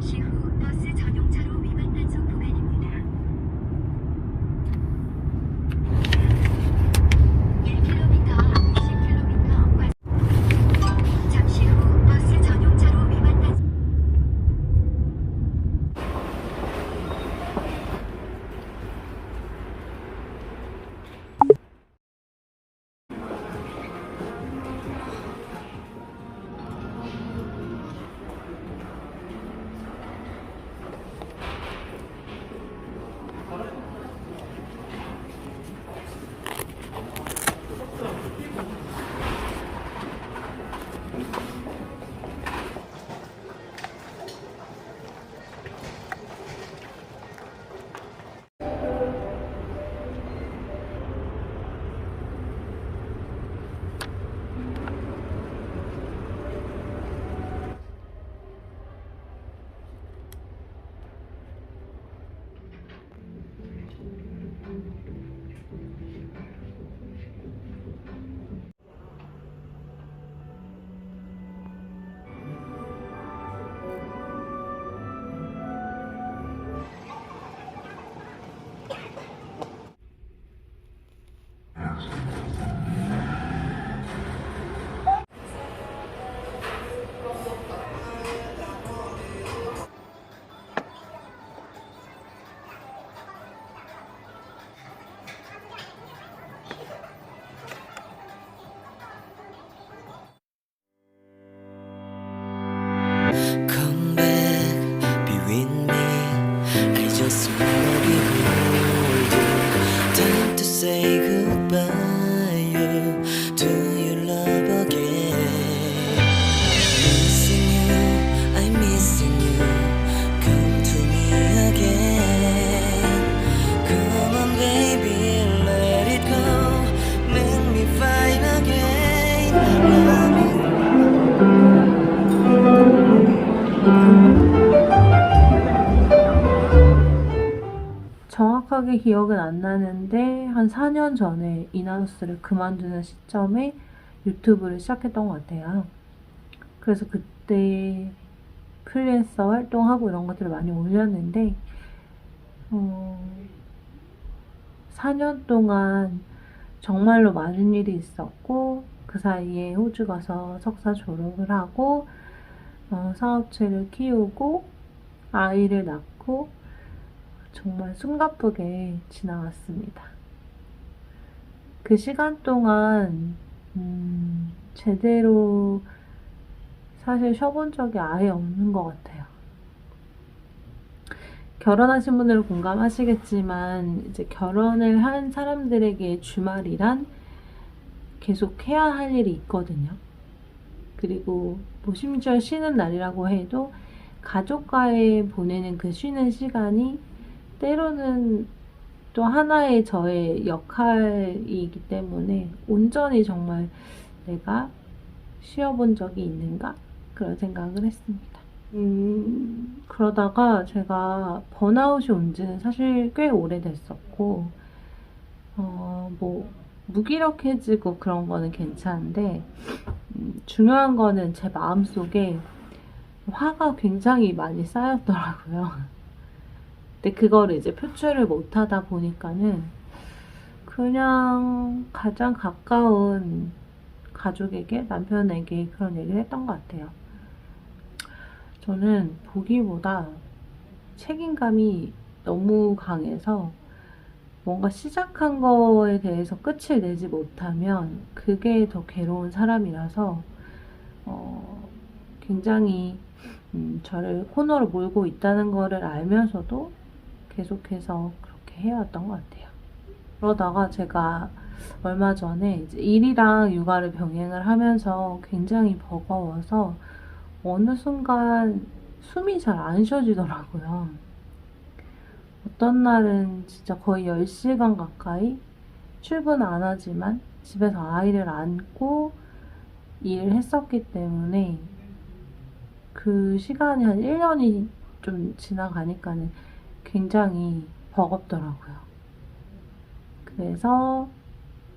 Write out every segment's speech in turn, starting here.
Sanchifu 정확하게 기억은 안 나는데 한 4년 전에 이나우스를 그만두는 시점에 유튜브를 시작했던 것 같아요. 그래서 그때 프리랜서 활동하고 이런 것들을 많이 올렸는데 어, 4년 동안 정말로 많은 일이 있었고 그 사이에 호주 가서 석사 졸업을 하고 어, 사업체를 키우고 아이를 낳고 정말 숨가쁘게 지나갔습니다. 그 시간 동안 음, 제대로 사실 쉬어본 적이 아예 없는 것 같아요. 결혼하신 분들은 공감하시겠지만 이제 결혼을 한 사람들에게 주말이란 계속 해야 할 일이 있거든요. 그리고 뭐 심지어 쉬는 날이라고 해도 가족과의 보내는 그 쉬는 시간이 때로는 또 하나의 저의 역할이기 때문에 온전히 정말 내가 쉬어본 적이 있는가? 그런 생각을 했습니다. 음, 그러다가 제가 번아웃이 온 지는 사실 꽤 오래됐었고, 어, 뭐, 무기력해지고 그런 거는 괜찮은데, 음, 중요한 거는 제 마음속에 화가 굉장히 많이 쌓였더라고요. 근데 그거를 이제 표출을 못 하다 보니까는 그냥 가장 가까운 가족에게, 남편에게 그런 얘기를 했던 것 같아요. 저는 보기보다 책임감이 너무 강해서 뭔가 시작한 거에 대해서 끝을 내지 못하면 그게 더 괴로운 사람이라서 어, 굉장히 음, 저를 코너로 몰고 있다는 거를 알면서도 계속해서 그렇게 해왔던 것 같아요. 그러다가 제가 얼마 전에 일이랑 육아를 병행을 하면서 굉장히 버거워서 어느 순간 숨이 잘 안 쉬어지더라고요. 어떤 날은 진짜 거의 10시간 가까이 출근 안 하지만 집에서 아이를 안고 일을 했었기 때문에 그 시간이 한 1년이 좀 지나가니까는 굉장히 버겁더라고요. 그래서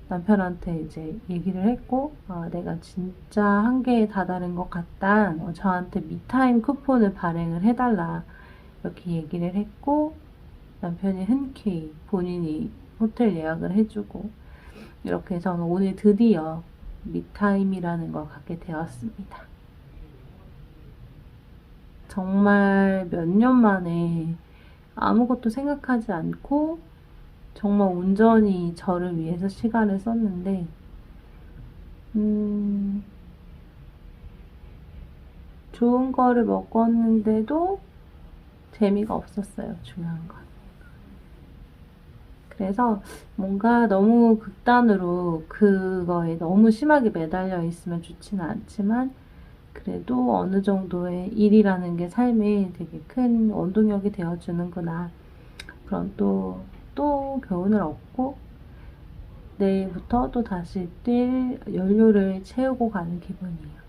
남편한테 이제 얘기를 했고, 아, 내가 진짜 한계에 다다른 것 같다. 어, 저한테 미타임 쿠폰을 발행을 해달라. 이렇게 얘기를 했고, 남편이 흔쾌히 본인이 호텔 예약을 해주고, 이렇게 해서 오늘 드디어 미타임이라는 걸 갖게 되었습니다. 정말 몇 년 만에 아무것도 생각하지 않고 정말 온전히 저를 위해서 시간을 썼는데, 음, 좋은 거를 먹었는데도 재미가 없었어요, 중요한 건. 그래서 뭔가 너무 극단으로 그거에 너무 심하게 매달려 있으면 좋지는 않지만, 그래도 어느 정도의 일이라는 게 삶에 되게 큰 원동력이 되어주는구나. 그런 또, 또 교훈을 얻고, 내일부터 또 다시 뛸 연료를 채우고 가는 기분이에요.